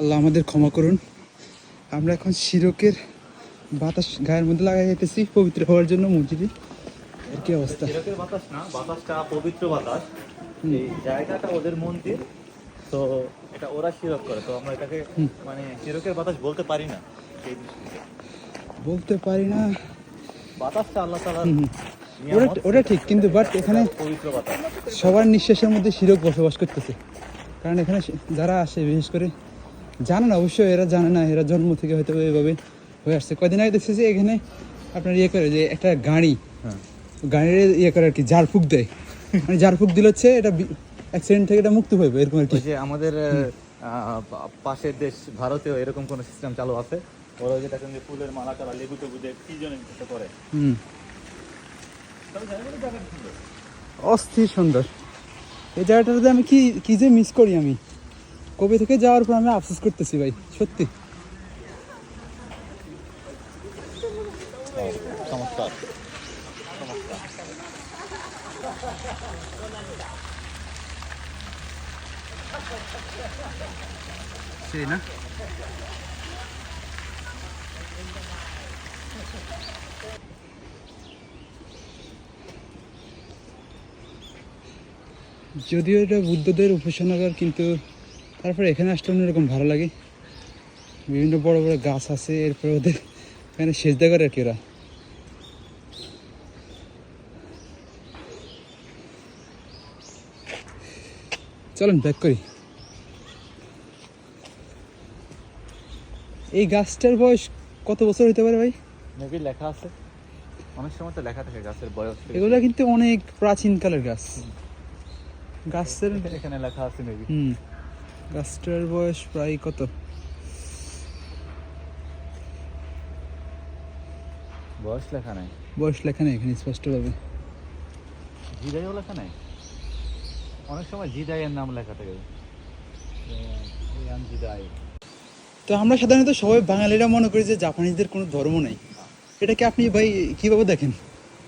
আল্লাহ আমাদের ক্ষমা করুন। আমরা এখন শিরকের বাতাস গায়ের মধ্যে লাগাই যেতেছি পবিত্র হওয়ার জন্য মসজিদে। এর কি অবস্থা? শিরকের বাতাস না বাতাসটা পবিত্র বাতাস। এই জায়গাটা ওদের মন্দির তো এটা ওরা শিরক করে তো আমরা এটাকে মানে শিরকের বাতাস বলতে পারি না। বলতে পারি না। বাতাসটা আল্লাহ। নিয়ামত, ওটা ওটা ঠিক কিন্তু বাট এখানে পবিত্র বাতাস। সবার নিঃশ্বাসের মধ্যে শিরক বসবাস করতেছে। কারণ এখানে যারা আসে বিশেষ করে জানে না অবশ্যই এরা জানে না এরা জন্ম থেকে হয়তো এভাবে হয়ে আসছে। কদিন আগে দেখছি যে এখানে আপনার ইয়ে করে যে একটা গাড়ি হ্যাঁ। গাড়ির ইয়ে করে আর কি ঝাড়ফুঁক দেয়। মানে ঝাড়ফুঁক দিলে হচ্ছে এটা অ্যাক্সিডেন্ট থেকে এটা মুক্ত হইবে এরকম আর কি। যে আমাদের পাশের দেশ ভারতেও এরকম কোন সিস্টেম চালু আছে। ওরা যেটা কিন্তু ফুলের মালা টালা লেবু টেবু দিয়ে কি জন্য করে। হুম। অস্থির সুন্দর। এই জায়গাটাতে আমি কি কি যে মিস করি আমি। কবে থেকে যাওয়ার পর আমি আফসোস করতেছি ভাই সত্যি। চমৎকার। সেই না? যদিও এটা বুদ্ধদের উপাসনাগার কিন্তু তারপরে এখানে আসলে অন্যরকম ভালো লাগে। বিভিন্ন বড় বড় গাছ আছে এরপরে ওদের এখানে সেজদা করে আর কি ওরা। চলেন ব্যাক করি। এই গাছটার বয়স কত বছর হতে পারে ভাই? মেবি লেখা আছে। অনেক সময় তো লেখা থাকে গাছের বয়স। এগুলো কিন্তু অনেক প্রাচীন কালের গাছ। গাছের এখানে লেখা আছে মেবি হুম। গাছটার বয়স প্রায় কত? বয়স লেখা নাই। বয়স লেখা নেই এখানে স্পষ্টভাবে জিদাইও লেখা নাই? অনেক সময় জিদাইয়ের নাম লেখা থাকে। জিদাই। তো আমরা সাধারণত সবাই বাঙালিরা মনে করি যে জাপানিজদের কোনো ধর্ম নেই। এটাকে আপনি ভাই কীভাবে দেখেন?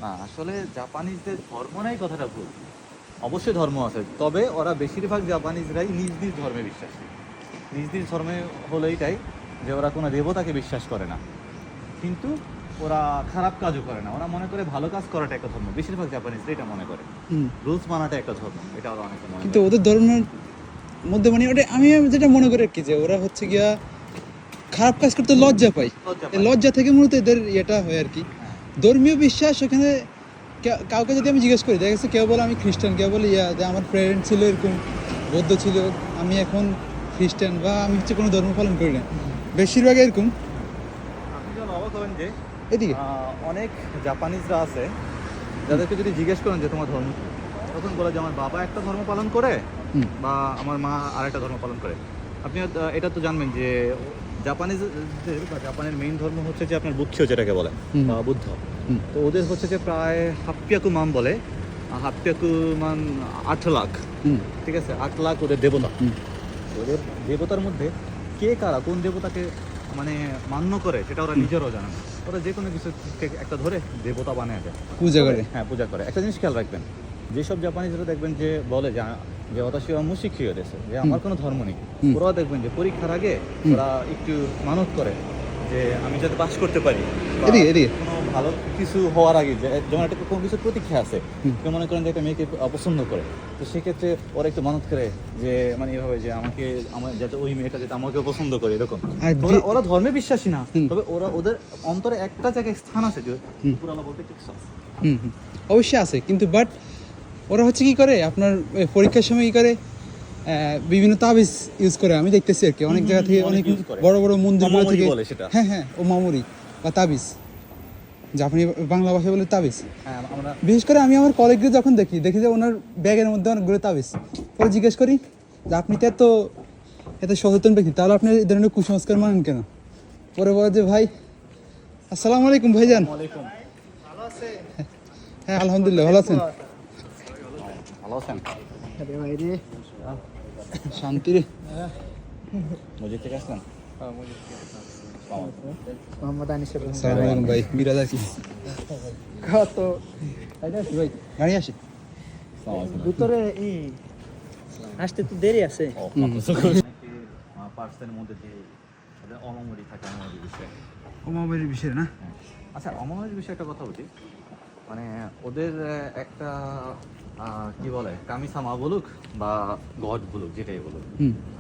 না আসলে জাপানিজদের ধর্ম নাই কথাটা ভুল। অবশ্যই ধর্ম আছে তবে ওরা বেশিরভাগ জাপানিজরাই নিজ নিজ ধর্মে বিশ্বাসী। নিজ নিজ ধর্মে হলো এইটাই যে ওরা কোনো দেবতাকে বিশ্বাস করে না। কিন্তু ওরা খারাপ কাজও করে না ওরা মনে করে ভালো কাজ করাটা একটা ধর্ম বেশিরভাগ জাপানিজরা এটা মনে করে। রুলস মানাটা একটা ধর্ম এটা ওরা অনেকে মনে কিন্তু ওদের ধর্মের মধ্যে মানে ওটা আমি যেটা মনে করি আর কি যে ওরা হচ্ছে গিয়া খারাপ কাজ করতে লজ্জা পায়। লজ্জা লজ্জা থেকে মূলত এদের ইয়েটা হয় আর কি। ধর্মীয় বিশ্বাস ওখানে কাউকে যদি আমি জিজ্ঞেস করি দেখা গেছে কেউ বলে আমি খ্রিস্টান কেউ বলে ইয়া যে আমার প্যারেন্ট ছিল এরকম বৌদ্ধ ছিল আমি এখন খ্রিস্টান বা আমি হচ্ছে কোনো ধর্ম পালন করি না। বেশিরভাগ এরকম। আপনি যখন অবাক হবেন যে এদিকে। অনেক জাপানিজরা আছে যাদেরকে যদি জিজ্ঞেস করেন যে তোমার ধর্ম? তখন বলে যে আমার বাবা একটা ধর্ম পালন করে বা আমার মা আর একটা ধর্ম পালন করে। আপনি এটা তো জানবেন যে জাপানিজ বা জাপানের মেইন ধর্ম হচ্ছে যে আপনার বুদ্ধ যেটাকে বলে বা বুদ্ধ। তো ওদের হচ্ছে যে প্রায় হাপ্পিয়াকু মান বলে হাপ্পিয়াকু মান আট লাখ। ঠিক আছে? আট লাখ ওদের দেবতা। ওদের দেবতার মধ্যে কে কারা কোন দেবতাকে মানে মান্য করে সেটা ওরা নিজেরাও জানে না। ওরা যে কোনো কিছু একটা ধরে দেবতা বানায় দেয়। পূজা করে। হ্যাঁ পূজা করে। একটা জিনিস খেয়াল রাখবেন যেসব জাপানিজরা দেখবেন যে বলে যে যে অতাশি মুশিক হয়ে গেছে যে আমার কোনো ধর্ম নেই। ওরাও দেখবেন যে পরীক্ষার আগে ওরা একটু মানত করে যে আমি যাতে পাস করতে পারি ভালো কিছু হওয়ার আগে যে যেমন একটা কোনো কিছু প্রতীক্ষা আছে কেউ মনে করেন যে একটা মেয়েকে অপছন্দ করে তো সেক্ষেত্রে ওরা একটু মানত করে যে মানে এভাবে যে আমাকে আমার যাতে ওই মেয়েটা যাতে আমাকে পছন্দ করে এরকম। ওরা- ধর্মে বিশ্বাসী না তবে ওরা ওদের অন্তরে একটা জায়গায় স্থান আছে যে। পুরানো বলতে হুম। অবশ্যই আছে কিন্তু বাট ওরা হচ্ছে কি করে? আপনার পরীক্ষার সময় কি করে? বিভিন্ন তাবিজ ইউজ করে আমি দেখতেছি আর কি। অনেক জায়গা থেকে অনেক। বড় বড় মন্দির থেকে হ্যাঁ হ্যাঁ ও মামুরি বা তাবিজ। জাপানি বাংলা ভাষায় বলে তাবিজ। হ্যাঁ বিশেষ করে আমি আমার কলেজকে যখন দেখি দেখি যে ওনার ব্যাগের মধ্যে অনেকগুলো তাবিজ। পরে জিজ্ঞেস করি যে আপনি তো এত এত সচেতন ব্যক্তি তাহলে আপনি এই ধরনের কুসংস্কার মানেন কেন? পরে বলে যে ভাই আসসালামু আলাইকুম ভাইজান। ওয়ালাইকুম। হ্যাঁ আলহামদুলিল্লাহ ভালো আছেন। ভালো আছেন? শান্তি রে। মসজিদ থেকে মোহাম্মদ আনিসুর রহমান ভাই কত? গাড়ি আসে। ভিতরে ই আসতে তো দেরি আছে। পার্সের মধ্যে যে ওদের অমামরি থাকে বিষয়ে। অমাবের বিষয় না? হ্যাঁ। আচ্ছা অমামরির বিষয়ে একটা কথা বলি। মানে ওদের একটা কি বলে কামিসামা বলুক বা গড বলুক যেটাই বলুক।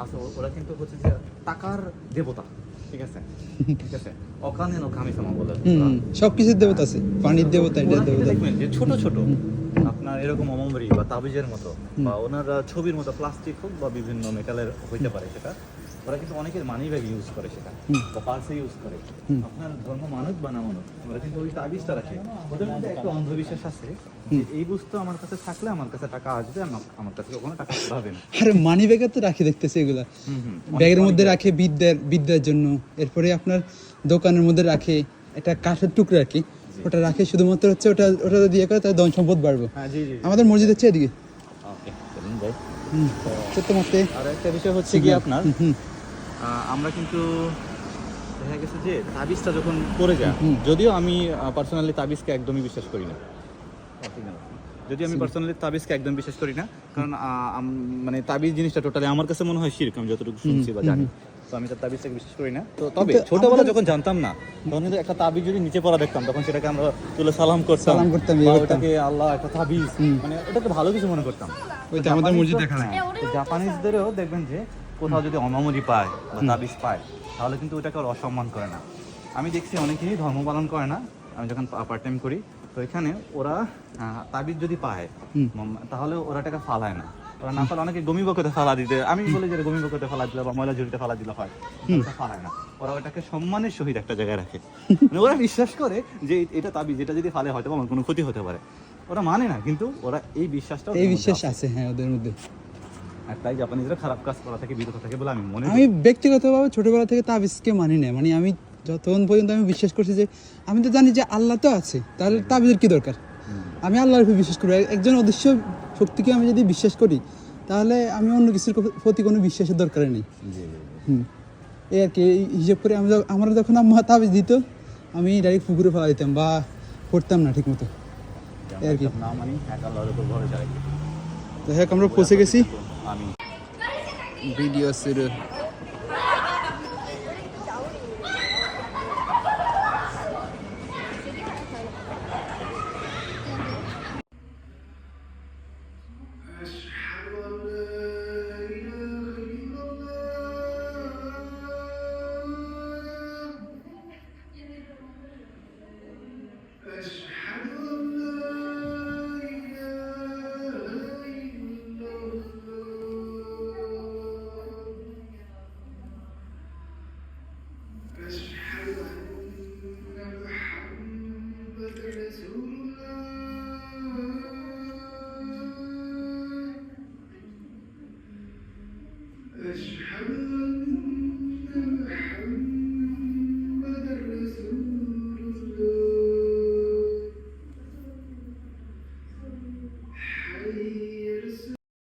আচ্ছা ওরা কিন্তু হচ্ছে যে টাকার দেবতা ঠিক আছে? ঠিক আছে? অকানে নো কামিসামা বলে সব কিছুর দেবতা আছে পানির দেবতা কিন্তু দেবতা। যে ছোট ছোট আপনার এরকম অমরি বা তাবিজের মতো বা ওনারা ছবির মতো প্লাস্টিক হোক বা বিভিন্ন মেটালের হইতে পারে সেটা ওরা কিন্তু অনেকের মানি ব্যাগ ইউজ করে সেটা। বা পার্সে ইউজ করে। আপনার ধর্ম মানুষ বা না মানুষ ওরা কিন্তু ওই তাবিজটা রাখে। ওদের মধ্যে একটা অন্ধবিশ্বাস আছে যে এই বস্তু আমার কাছে থাকলে আমার কাছে টাকা আসবে আমার কাছে কখনো টাকা পাবে না। আরে মানি ব্যাগে তো রাখি দেখতেছি এগুলা। ব্যাগের মধ্যে রাখে বিদ্যার বিদ্যার জন্য। এরপরে আপনার দোকানের মধ্যে রাখে একটা কাঠের টুকরো আর কি। ওটা রাখে শুধুমাত্র হচ্ছে ওটা ওটা দিয়ে করে তার ধন সম্পদ বাড়বে। হ্যাঁ আমাদের মসজিদ হচ্ছে এদিকে। ওকে চলুন যাই। হুম সত্য মতে। আর একটা বিষয় হচ্ছে কি আপনার আমরা কিন্তু দেখা গেছে যে তাবিজটা যখন পড়ে যায় যদিও আমি পার্সোনালি তাবিজকে একদমই বিশ্বাস করি না। যদি আমি পার্সোনালি তাবিজকে একদম বিশ্বাস করি না কারণ মানে তাবিজ জিনিসটা টোটালি আমার কাছে মনে হয় শিরক আমি যতটুকু শুনছি বা জানি। তো আমি তার তাবিজটাকে বিশ্বাস করি না। তো তবে ছোটবেলা যখন জানতাম না তখন কিন্তু একটা তাবিজ যদি নিচে পড়া দেখতাম তখন সেটাকে আমরা তুলে সালাম করতাম। সালাম করতাম, ইয়ে ওটাকে আল্লাহ একটা তাবিজ মানে ওটাকে ভালো কিছু মনে করতাম। ওই আমাদের মসজিদ দেখা যায় জাপানিজদেরও দেখবেন যে কোথাও যদি অমামরি পায় বা তাবিজ পায় তাহলে কিন্তু ওটাকে আর অসম্মান করে না। আমি দেখছি অনেকেই ধর্ম পালন করে না আমি যখন পার্ট টাইম করি তো এখানে ওরা তাবিজ যদি পায় তাহলে ওরা টাকা ফালায় না। ওরা না ফালে অনেকে গমি বকতে ফালা দিতে আমি বলি যে গমি বকতে ফালা দিলে বা ময়লা ঝুড়িতে ফালা দিলে হয় ফালায় না। ওরা ওটাকে সম্মানের সহিত একটা জায়গায় রাখে। মানে ওরা বিশ্বাস করে যে এটা তাবিজ এটা যদি ফালে হয়তো আমার কোনো ক্ষতি হতে পারে। ওরা মানে না কিন্তু ওরা এই বিশ্বাসটা এই বিশ্বাস আছে। হ্যাঁ ওদের মধ্যে। আর তাই জাপানিজরা খারাপ কাজ করা থেকে বিরত থাকে বলে আমি মনে আমি ব্যক্তিগতভাবে ছোটবেলা থেকে তাবিজকে মানি না। মানে আমি যতক্ষণ পর্যন্ত আমি বিশ্বাস করছি যে আমি তো জানি যে আল্লাহ তো আছে তাহলে তাবিজের কি দরকার? আমি আল্লাহর উপর বিশ্বাস করি। একজন অদৃশ্য শক্তিকে আমি যদি বিশ্বাস করি তাহলে আমি অন্য কিছুর প্রতি কোনো বিশ্বাসের দরকার নেই। হুম। এই আর কি এই হিসেব করে আমি আমার যখন আম্মা তাবিজ দিত আমি ডাইরেক্ট পুকুরে ফেলা দিতাম বা করতাম না ঠিক মতো এই আর কি। তো হ্যাঁ আমরা পৌঁছে গেছি। আমি ভিডিও শুরু।